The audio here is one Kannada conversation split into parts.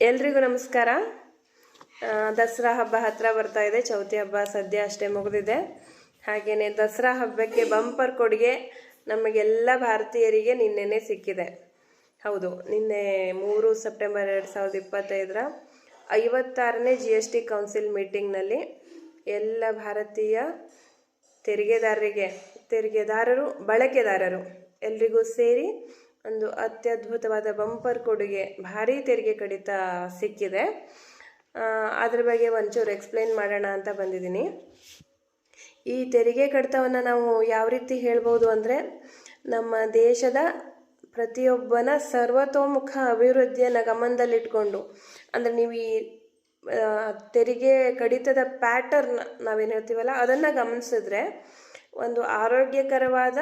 ಎಲ್ರಿಗೂ ನಮಸ್ಕಾರ. ದಸರಾ ಹಬ್ಬ ಹತ್ರ ಬರ್ತಾ ಇದೆ. ಚೌತಿ ಹಬ್ಬ ಸದ್ಯ ಅಷ್ಟೇ ಮುಗಿದಿದೆ. ಹಾಗೆಯೇ ದಸರಾ ಹಬ್ಬಕ್ಕೆ ಬಂಪರ್ ಕೊಡುಗೆ ನಮಗೆಲ್ಲ ಭಾರತೀಯರಿಗೆ ನಿನ್ನೆನೆ ಸಿಕ್ಕಿದೆ. ಹೌದು, ನಿನ್ನೆ ಮೂರು ಸೆಪ್ಟೆಂಬರ್ ಎರಡು ಸಾವಿರದ ಇಪ್ಪತ್ತೈದರ ಐವತ್ತಾರನೇ ಜಿ ಎಸ್ ಟಿ ಕೌನ್ಸಿಲ್ ಮೀಟಿಂಗ್ನಲ್ಲಿ ಎಲ್ಲ ಭಾರತೀಯ ತೆರಿಗೆದಾರರಿಗೆ, ತೆರಿಗೆದಾರರು, ಬಳಕೆದಾರರು ಎಲ್ರಿಗೂ ಸೇರಿ ಒಂದು ಅತ್ಯದ್ಭುತವಾದ ಬಂಪರ್ ಕೊಡುಗೆ ಭಾರಿ ತೆರಿಗೆ ಕಡಿತ ಸಿಕ್ಕಿದೆ. ಅದ್ರ ಬಗ್ಗೆ ಒಂಚೂರು ಎಕ್ಸ್ಪ್ಲೈನ್ ಮಾಡೋಣ ಅಂತ ಬಂದಿದ್ದೀನಿ. ಈ ತೆರಿಗೆ ಕಡಿತವನ್ನು ನಾವು ಯಾವ ರೀತಿ ಹೇಳ್ಬೋದು ಅಂದರೆ ನಮ್ಮ ದೇಶದ ಪ್ರತಿಯೊಬ್ಬನ ಸರ್ವತೋಮುಖ ಅಭಿವೃದ್ಧಿಯನ್ನು ಗಮನದಲ್ಲಿಟ್ಕೊಂಡು, ಅಂದರೆ ನೀವು ಈ ತೆರಿಗೆ ಕಡಿತದ ಪ್ಯಾಟರ್ನ್ ನಾವೇನು ಹೇಳ್ತೀವಲ್ಲ, ಅದನ್ನು ಗಮನಿಸಿದ್ರೆ ಒಂದು ಆರೋಗ್ಯಕರವಾದ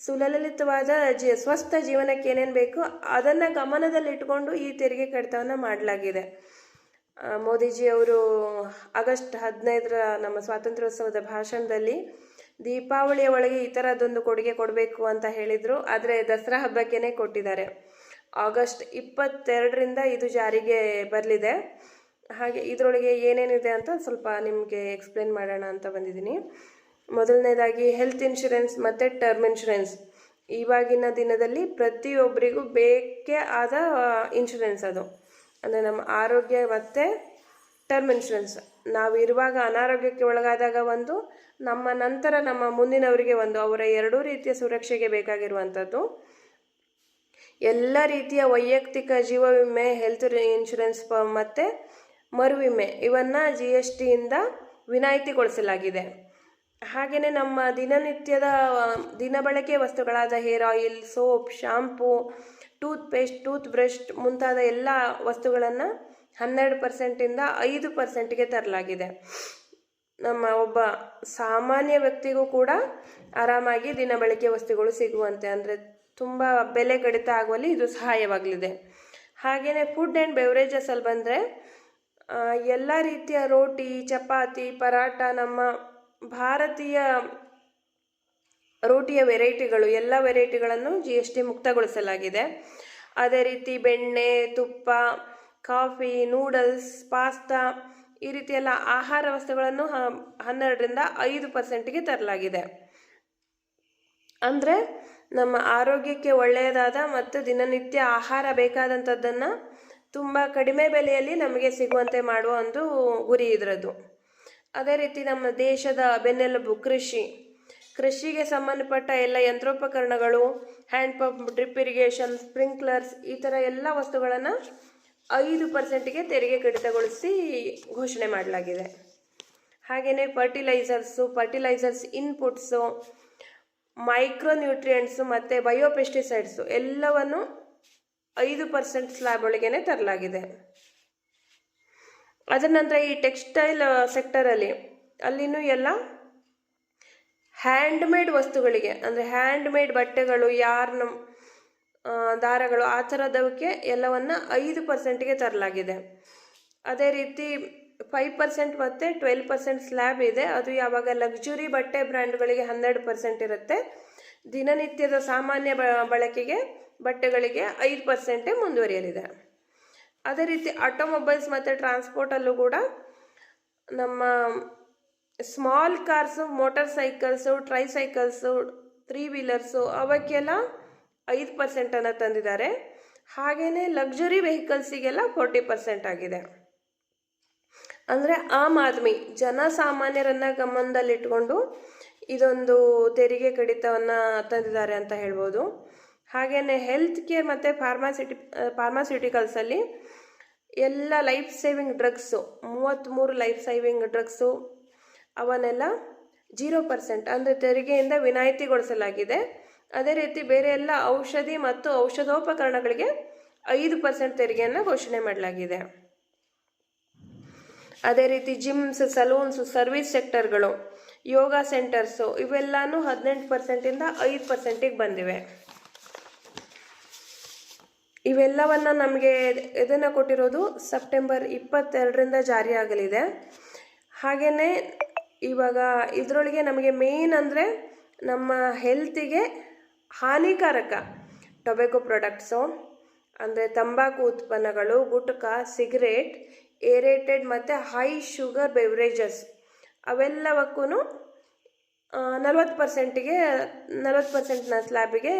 ಸುಲಲಿತವಾದ ಜಿ, ಸ್ವಸ್ಥ ಜೀವನಕ್ಕೆ ಏನೇನು ಬೇಕು ಅದನ್ನು ಗಮನದಲ್ಲಿಟ್ಟುಕೊಂಡು ಈ ತೆರಿಗೆ ಕಡಿತವನ್ನು ಮಾಡಲಾಗಿದೆ. ಮೋದಿಜಿ ಅವರು ಆಗಸ್ಟ್ ಹದಿನೈದರ ನಮ್ಮ ಸ್ವಾತಂತ್ರ್ಯೋತ್ಸವದ ಭಾಷಣದಲ್ಲಿ ದೀಪಾವಳಿಯ ಒಳಗೆ ಈ ಥರದ್ದೊಂದು ಕೊಡುಗೆ ಕೊಡಬೇಕು ಅಂತ ಹೇಳಿದರು. ಆದರೆ ದಸರಾ ಹಬ್ಬಕ್ಕೇ ಕೊಟ್ಟಿದ್ದಾರೆ. ಆಗಸ್ಟ್ ಇಪ್ಪತ್ತೆರಡರಿಂದ ಇದು ಜಾರಿಗೆ ಬರಲಿದೆ. ಹಾಗೆ ಇದರೊಳಗೆ ಏನೇನಿದೆ ಅಂತ ಸ್ವಲ್ಪ ನಿಮಗೆ ಎಕ್ಸ್ಪ್ಲೇನ್ ಮಾಡೋಣ ಅಂತ ಬಂದಿದ್ದೀನಿ. ಮೊದಲನೇದಾಗಿ ಹೆಲ್ತ್ ಇನ್ಶೂರೆನ್ಸ್ ಮತ್ತು ಟರ್ಮ್ ಇನ್ಶೂರೆನ್ಸ್ ಇವಾಗಿನ ದಿನದಲ್ಲಿ ಪ್ರತಿಯೊಬ್ಬರಿಗೂ ಬೇಕೇ ಆದ ಇನ್ಶೂರೆನ್ಸ್ ಅದು. ಅಂದರೆ ನಮ್ಮ ಆರೋಗ್ಯ ಮತ್ತು ಟರ್ಮ್ ಇನ್ಶೂರೆನ್ಸ್ ನಾವು ಇರುವಾಗ ಅನಾರೋಗ್ಯಕ್ಕೆ ಒಳಗಾದಾಗ ಒಂದು, ನಮ್ಮ ನಂತರ ನಮ್ಮ ಮುಂದಿನವರಿಗೆ ಒಂದು, ಅವರ ಎರಡೂ ರೀತಿಯ ಸುರಕ್ಷೆಗೆ ಬೇಕಾಗಿರುವಂಥದ್ದು. ಎಲ್ಲ ರೀತಿಯ ವೈಯಕ್ತಿಕ ಜೀವ ವಿಮೆ ಹೆಲ್ತ್ ಇನ್ಶೂರೆನ್ಸ್ ಮತ್ತು ಮರು ವಿಮೆ ಇವನ್ನು ಜಿ ಎಸ್ ಟಿಯಿಂದ ವಿನಾಯಿತಿಗೊಳಿಸಲಾಗಿದೆ. ಹಾಗೆಯೇ ನಮ್ಮ ದಿನನಿತ್ಯದ ದಿನಬಳಕೆ ವಸ್ತುಗಳಾದ hair oil, soap, shampoo toothpaste toothbrush ಮುಂತಾದ ಎಲ್ಲ ವಸ್ತುಗಳನ್ನು ಹನ್ನೆರಡು ಪರ್ಸೆಂಟಿಂದ ಐದು ಪರ್ಸೆಂಟ್ಗೆ ತರಲಾಗಿದೆ. ನಮ್ಮ ಒಬ್ಬ ಸಾಮಾನ್ಯ ವ್ಯಕ್ತಿಗೂ ಕೂಡ ಆರಾಮಾಗಿ ದಿನಬಳಕೆ ವಸ್ತುಗಳು ಸಿಗುವಂತೆ. ಅಂದರೆ ತುಂಬ ಬೆಲೆ ಕಡಿತ ಆಗುವಲ್ಲಿ ಇದು ಸಹಾಯವಾಗಲಿದೆ. ಹಾಗೆಯೇ ಫುಡ್ ಆ್ಯಂಡ್ ಬೆವರೇಜಸಲ್ಲಿ ಬಂದರೆ ಎಲ್ಲ ರೀತಿಯ ರೋಟಿ, ಚಪಾತಿ ಪರಾಟ ನಮ್ಮ ಭಾರತೀಯ ರೋಟಿಯ ವೆರೈಟಿಗಳು, ಎಲ್ಲ ವೆರೈಟಿಗಳನ್ನು ಜಿ ಎಸ್ ಟಿ ಮುಕ್ತಗೊಳಿಸಲಾಗಿದೆ. ಅದೇ ರೀತಿ ಬೆಣ್ಣೆ, ತುಪ್ಪ, ಕಾಫಿ, ನೂಡಲ್ಸ್, ಪಾಸ್ತಾ ಈ ರೀತಿಯೆಲ್ಲ ಆಹಾರ ವಸ್ತುಗಳನ್ನು ಹನ್ನೆರಡರಿಂದ ಐದು ಪರ್ಸೆಂಟ್ಗೆ ತರಲಾಗಿದೆ. ಅಂದರೆ ನಮ್ಮ ಆರೋಗ್ಯಕ್ಕೆ ಒಳ್ಳೆಯದಾದ ಮತ್ತು ದಿನನಿತ್ಯ ಆಹಾರ ಬೇಕಾದಂಥದ್ದನ್ನು ತುಂಬ ಕಡಿಮೆ ಬೆಲೆಯಲ್ಲಿ ನಮಗೆ ಸಿಗುವಂತೆ ಮಾಡುವ ಒಂದು ಗುರಿ ಇದರದ್ದು. ಅದೇ ರೀತಿ ನಮ್ಮ ದೇಶದ ಬೆನ್ನೆಲುಬು, ಕೃಷಿ. ಕೃಷಿಗೆ ಸಂಬಂಧಪಟ್ಟ ಎಲ್ಲ ಯಂತ್ರೋಪಕರಣಗಳು hand pump drip irrigation, sprinklers, ಈ ಥರ ಎಲ್ಲ ವಸ್ತುಗಳನ್ನು ಐದು ಪರ್ಸೆಂಟಿಗೆ ತೆರಿಗೆ ಕಡಿತಗೊಳಿಸಿ ಘೋಷಣೆ ಮಾಡಲಾಗಿದೆ. ಹಾಗೆಯೇ fertilisers fertilisers inputs micro nutrients ಮತ್ತು ಬಯೋಪೆಸ್ಟಿಸೈಡ್ಸು ಎಲ್ಲವನ್ನು ಐದು ಪರ್ಸೆಂಟ್ ಸ್ಲ್ಯಾಬ್ ಒಳಗೇ ತರಲಾಗಿದೆ. ಅದರ ನಂತರ ಈ ಟೆಕ್ಸ್ಟೈಲ್ ಸೆಕ್ಟರಲ್ಲಿ ಅಲ್ಲಿನೂ ಎಲ್ಲ ಹ್ಯಾಂಡ್ಮೇಡ್ ವಸ್ತುಗಳಿಗೆ, ಅಂದರೆ ಹ್ಯಾಂಡ್ಮೇಡ್ ಬಟ್ಟೆಗಳು ಯಾರ್ನ ದಾರಗಳು ಆ ಥರದವಕ್ಕೆ ಎಲ್ಲವನ್ನ ಐದು ಪರ್ಸೆಂಟ್ಗೆ ತರಲಾಗಿದೆ. ಅದೇ ರೀತಿ ಫೈವ್ ಪರ್ಸೆಂಟ್ ಮತ್ತು ಟ್ವೆಲ್ ಪರ್ಸೆಂಟ್ ಸ್ಲ್ಯಾಬ್ ಇದೆ. ಅದು ಯಾವಾಗ ಲಕ್ಸುರಿ ಬಟ್ಟೆ ಬ್ರ್ಯಾಂಡ್ಗಳಿಗೆ ಹನ್ನೆರಡು ಪರ್ಸೆಂಟ್ ಇರುತ್ತೆ. ದಿನನಿತ್ಯದ ಸಾಮಾನ್ಯ ಬಳಕೆಗೆ ಬಟ್ಟೆಗಳಿಗೆ ಐದು ಪರ್ಸೆಂಟೇ ಮುಂದುವರಿಯಲಿದೆ. ಅದೇ ರೀತಿ ಆಟೋಮೊಬೈಲ್ಸ್ ಮತ್ತು ಟ್ರಾನ್ಸ್ಪೋರ್ಟಲ್ಲೂ ಕೂಡ ನಮ್ಮ small cars motor cycles tricycles three wheelers ಅವಕ್ಕೆಲ್ಲ ಐದು ಪರ್ಸೆಂಟನ್ನು ತಂದಿದ್ದಾರೆ. ಹಾಗೆಯೇ ಲಕ್ಸುರಿ ವೆಹಿಕಲ್ಸಿಗೆಲ್ಲ ಫೋರ್ಟಿ ಪರ್ಸೆಂಟ್ ಆಗಿದೆ. ಅಂದರೆ ಆಮ್ ಆದ್ಮಿ ಜನಸಾಮಾನ್ಯರನ್ನು ಗಮನದಲ್ಲಿಟ್ಕೊಂಡು ಇದೊಂದು ತೆರಿಗೆ ಕಡಿತವನ್ನು ತಂದಿದ್ದಾರೆ ಅಂತ ಹೇಳ್ಬೋದು. ಹಾಗೆಯೇ ಹೆಲ್ತ್ ಕೇರ್ ಮತ್ತು ಫಾರ್ಮಾಸಿಟಿ ಫಾರ್ಮಾಸ್ಯೂಟಿಕಲ್ಸಲ್ಲಿ ಎಲ್ಲ ಲೈಫ್ ಸೇವಿಂಗ್ ಡ್ರಗ್ಸು ಮೂವತ್ತ್ಮೂರು ಲೈಫ್ ಸೇವಿಂಗ್ ಡ್ರಗ್ಸು ಅವನ್ನೆಲ್ಲ ಜೀರೋ ಪರ್ಸೆಂಟ್ ಅಂದರೆ ತೆರಿಗೆಯಿಂದ ವಿನಾಯಿತಿಗೊಳಿಸಲಾಗಿದೆ. ಅದೇ ರೀತಿ ಬೇರೆ ಎಲ್ಲ ಔಷಧಿ ಮತ್ತು ಔಷಧೋಪಕರಣಗಳಿಗೆ ಐದು ಪರ್ಸೆಂಟ್ ತೆರಿಗೆಯನ್ನು ಘೋಷಣೆ ಮಾಡಲಾಗಿದೆ. ಅದೇ ರೀತಿ ಜಿಮ್ಸ್ ಸಲೂನ್ಸ್ ಸರ್ವಿಸ್ ಸೆಕ್ಟರ್ಗಳು ಯೋಗ ಸೆಂಟರ್ಸು ಇವೆಲ್ಲನೂ ಹದಿನೆಂಟು ಪರ್ಸೆಂಟಿಂದ ಐದು ಪರ್ಸೆಂಟಿಗೆ ಬಂದಿವೆ. ಇವೆಲ್ಲವನ್ನು ನಮಗೆ ಇದನ್ನು ಕೊಟ್ಟಿರೋದು ಸೆಪ್ಟೆಂಬರ್ ಇಪ್ಪತ್ತೆರಡರಿಂದ ಜಾರಿಯಾಗಲಿದೆ ಹಾಗೆಯೇ ಇವಾಗ ಇದರೊಳಗೆ ನಮಗೆ ಮೇಯ್ನ್ ಅಂದರೆ ನಮ್ಮ ಹೆಲ್ತಿಗೆ ಹಾನಿಕಾರಕ ಟೊಬೆಕೊ ಪ್ರಾಡಕ್ಟ್ಸು ಅಂದರೆ ತಂಬಾಕು ಉತ್ಪನ್ನಗಳು, ಗುಟ್ಕಾ ಸಿಗರೇಟ್ ಏರೇಟೆಡ್ ಮತ್ತು ಹೈ ಶುಗರ್ ಬೆವರೇಜಸ್ ಅವೆಲ್ಲವಕ್ಕೂ ನಲವತ್ತು ಪರ್ಸೆಂಟಿಗೆ ನಲವತ್ತು ಪರ್ಸೆಂಟ್ನ ಸ್ಲ್ಯಾಬಿಗೆ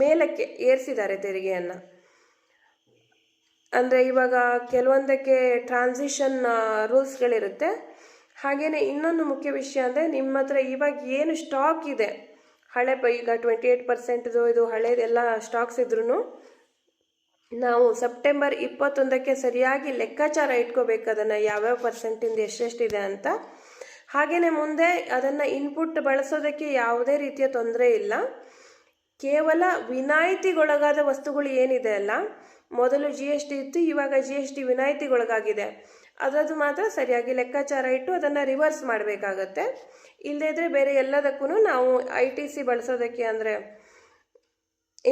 ಮೇಲಕ್ಕೆ ಏರಿಸಿದ್ದಾರೆ ತೆರಿಗೆಯನ್ನು. ಅಂದರೆ ಇವಾಗ ಕೆಲವೊಂದಕ್ಕೆ ಟ್ರಾನ್ಸಿಷನ್ ರೂಲ್ಸ್ಗಳಿರುತ್ತೆ. ಹಾಗೆಯೇ ಇನ್ನೊಂದು ಮುಖ್ಯ ವಿಷಯ ಅಂದರೆ ನಿಮ್ಮ ಹತ್ರ ಇವಾಗ ಏನು ಸ್ಟಾಕ್ ಇದೆ. ಹಳೆ ಈಗ ಟ್ವೆಂಟಿ ಏಯ್ಟ್ ಪರ್ಸೆಂಟ್ದು ಇದು ಹಳೇದೆಲ್ಲ ಸ್ಟಾಕ್ಸ್ ಇದ್ರೂ ನಾವು ಸೆಪ್ಟೆಂಬರ್ ಇಪ್ಪತ್ತೊಂದಕ್ಕೆ ಸರಿಯಾಗಿ ಲೆಕ್ಕಾಚಾರ ಇಟ್ಕೋಬೇಕು ಅದನ್ನು ಯಾವ್ಯಾವ ಪರ್ಸೆಂಟಿಂದ ಎಷ್ಟೆಷ್ಟಿದೆ ಅಂತ. ಹಾಗೆಯೇ ಮುಂದೆ ಅದನ್ನು ಇನ್ಪುಟ್ ಬಳಸೋದಕ್ಕೆ ಯಾವುದೇ ರೀತಿಯ ತೊಂದರೆ ಇಲ್ಲ. ಕೇವಲ ವಿನಾಯಿತಿಗೊಳಗಾದ ವಸ್ತುಗಳು ಏನಿದೆ ಅಲ್ಲ ಮೊದಲು ಜಿ ಎಸ್ ಟಿ ಇತ್ತು, ಇವಾಗ ಜಿ ಎಸ್ ಟಿ ವಿನಾಯಿತಿಗೊಳಗಾಗಿದೆ. ಅದರದ್ದು ಮಾತ್ರ ಸರಿಯಾಗಿ ಲೆಕ್ಕಾಚಾರ ಇಟ್ಟು ಅದನ್ನು ರಿವರ್ಸ್ ಮಾಡಬೇಕಾಗತ್ತೆ. ಇಲ್ಲದೇ ಇದ್ದರೆ ಬೇರೆ ಎಲ್ಲದಕ್ಕೂ ನಾವು ಐ ಟಿ ಸಿ ಬಳಸೋದಕ್ಕೆ ಅಂದರೆ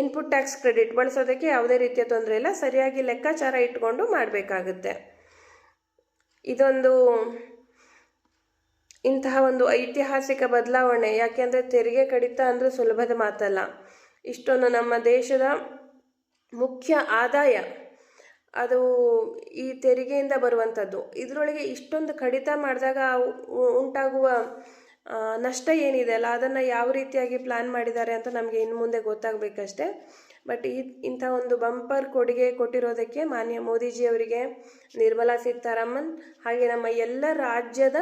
ಇನ್ಪುಟ್ ಟ್ಯಾಕ್ಸ್ ಕ್ರೆಡಿಟ್ ಬಳಸೋದಕ್ಕೆ ಯಾವುದೇ ರೀತಿಯ ತೊಂದರೆ ಇಲ್ಲ, ಸರಿಯಾಗಿ ಲೆಕ್ಕಾಚಾರ ಇಟ್ಕೊಂಡು ಮಾಡಬೇಕಾಗುತ್ತೆ. ಇದೊಂದು ಇಂತಹ ಒಂದು ಐತಿಹಾಸಿಕ ಬದಲಾವಣೆ. ಯಾಕೆಂದರೆ ತೆರಿಗೆ ಕಡಿತ ಅಂದರೆ ಸುಲಭದ ಮಾತಲ್ಲ. ಇಷ್ಟೊಂದು ನಮ್ಮ ದೇಶದ ಮುಖ್ಯ ಆದಾಯ. ಅದು ಈ ತೆರಿಗೆಯಿಂದ ಬರುವಂಥದ್ದು. ಇದರೊಳಗೆ ಇಷ್ಟೊಂದು ಕಡಿತ ಮಾಡಿದಾಗ ಉಂಟಾಗುವ ನಷ್ಟ ಏನಿದೆ ಅಲ್ಲ, ಅದನ್ನು ಯಾವ ರೀತಿಯಾಗಿ ಪ್ಲ್ಯಾನ್ ಮಾಡಿದ್ದಾರೆ ಅಂತ ನಮಗೆ ಇನ್ನು ಮುಂದೆ ಗೊತ್ತಾಗಬೇಕಷ್ಟೆ. ಬಟ್ ಈ, ಇಂಥ ಒಂದು ಬಂಪರ್ ಕೊಡುಗೆ ಕೊಟ್ಟಿರೋದಕ್ಕೆ ಮಾನ್ಯ ಮೋದಿಜಿಯವರಿಗೆ ನಿರ್ಮಲಾ ಸೀತಾರಾಮನ್ ಹಾಗೆ ನಮ್ಮ ಎಲ್ಲ ರಾಜ್ಯದ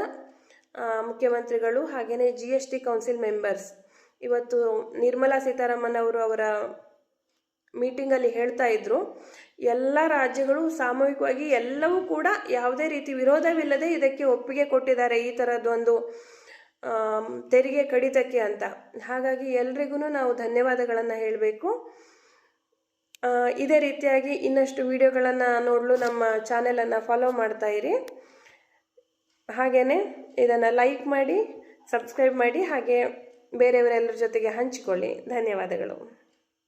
ಮುಖ್ಯಮಂತ್ರಿಗಳು ಹಾಗೆಯೇ G S T council members ಇವತ್ತು ನಿರ್ಮಲಾ ಸೀತಾರಾಮನ್ ಅವರು ಅವರ ಮೀಟಿಂಗಲ್ಲಿ ಹೇಳ್ತಾ ಇದ್ರು, ಎಲ್ಲ ರಾಜ್ಯಗಳು ಸಾಮೂಹಿಕವಾಗಿ ಎಲ್ಲವೂ ಕೂಡ ಯಾವುದೇ ರೀತಿ ವಿರೋಧವಿಲ್ಲದೆ ಇದಕ್ಕೆ ಒಪ್ಪಿಗೆ ಕೊಟ್ಟಿದ್ದಾರೆ ಈ ಥರದ್ದೊಂದು ತೆರಿಗೆ ಕಡಿತಕ್ಕೆ ಅಂತ. ಹಾಗಾಗಿ ಎಲ್ರಿಗೂ ನಾವು ಧನ್ಯವಾದಗಳನ್ನು ಹೇಳಬೇಕು. ಇದೇ ರೀತಿಯಾಗಿ ಇನ್ನಷ್ಟು ವಿಡಿಯೋಗಳನ್ನು ನೋಡಲು ನಮ್ಮ ಚಾನೆಲನ್ನು ಫಾಲೋ ಮಾಡ್ತಾ ಇರಿ. ಹಾಗೇ ಇದನ್ನು ಲೈಕ್ ಮಾಡಿ, ಸಬ್ಸ್ಕ್ರೈಬ್ ಮಾಡಿ, ಹಾಗೆ ಬೇರೆಯವರೆಲ್ಲರ ಜೊತೆಗೆ ಹಂಚಿಕೊಳ್ಳಿ. ಧನ್ಯವಾದಗಳು.